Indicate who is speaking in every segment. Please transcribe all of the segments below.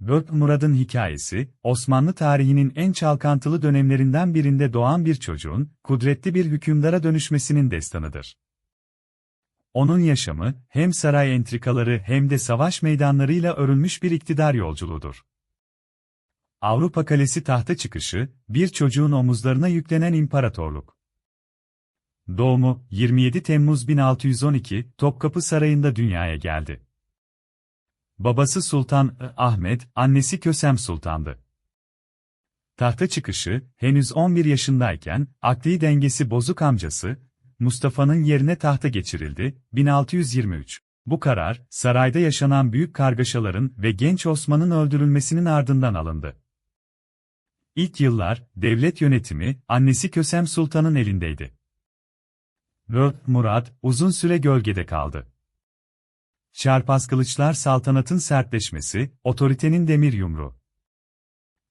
Speaker 1: Börk Murad'ın hikayesi, Osmanlı tarihinin en çalkantılı dönemlerinden birinde doğan bir çocuğun, kudretli bir hükümdara dönüşmesinin destanıdır. Onun yaşamı, hem saray entrikaları hem de savaş meydanlarıyla örülmüş bir iktidar yolculuğudur. Avrupa Kalesi tahta çıkışı, bir çocuğun omuzlarına yüklenen imparatorluk. Doğumu, 27 Temmuz 1612, Topkapı Sarayı'nda dünyaya geldi. Babası Sultan Ahmet, annesi Kösem Sultan'dı. Tahta çıkışı, henüz 11 yaşındayken, akli dengesi bozuk amcası, Mustafa'nın yerine tahta geçirildi, 1623. Bu karar, sarayda yaşanan büyük kargaşaların ve genç Osman'ın öldürülmesinin ardından alındı. İlk yıllar, devlet yönetimi, annesi Kösem Sultan'ın elindeydi. Ve Murad, uzun süre gölgede kaldı. Çarpaz kılıçlar saltanatın sertleşmesi, otoritenin demir yumru.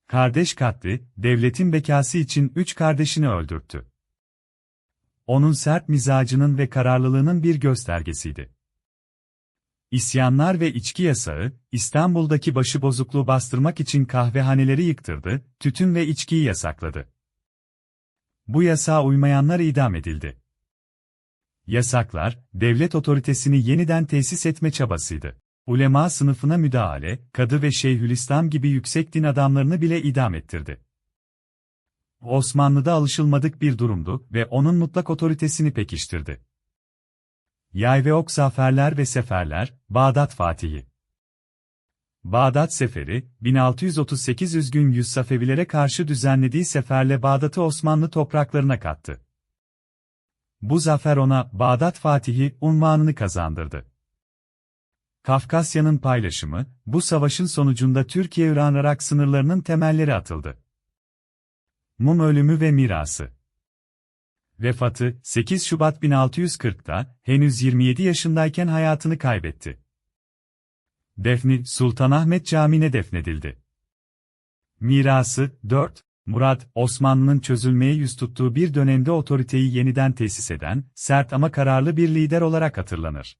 Speaker 1: Kardeş katli, devletin bekası için üç kardeşini öldürttü. Onun sert mizacının ve kararlılığının bir göstergesiydi. İsyanlar ve içki yasağı, İstanbul'daki başıbozukluğu bastırmak için kahvehaneleri yıktırdı, tütün ve içkiyi yasakladı. Bu yasağa uymayanlar idam edildi. Yasaklar, devlet otoritesini yeniden tesis etme çabasıydı. Ulema sınıfına müdahale, kadı ve şeyhülislam gibi yüksek din adamlarını bile idam ettirdi. Osmanlı'da alışılmadık bir durumdu ve onun mutlak otoritesini pekiştirdi. Yay ve ok zaferler ve seferler, Bağdat Fatihi. Bağdat Seferi, 1638 üzgün yüz karşı düzenlediği seferle Bağdat'ı Osmanlı topraklarına kattı. Bu zafer ona Bağdat Fatihi unvanını kazandırdı. Kafkasya'nın paylaşımı, bu savaşın sonucunda Türkiye-İran-Irak sınırlarının temelleri atıldı. Mum ölümü ve mirası Vefatı, 8 Şubat 1640'da, henüz 27 yaşındayken hayatını kaybetti. Defni, Sultanahmet Camii'ne defnedildi. Mirası, 4. Murat, Osmanlı'nın çözülmeye yüz tuttuğu bir dönemde otoriteyi yeniden tesis eden, sert ama kararlı bir lider olarak hatırlanır.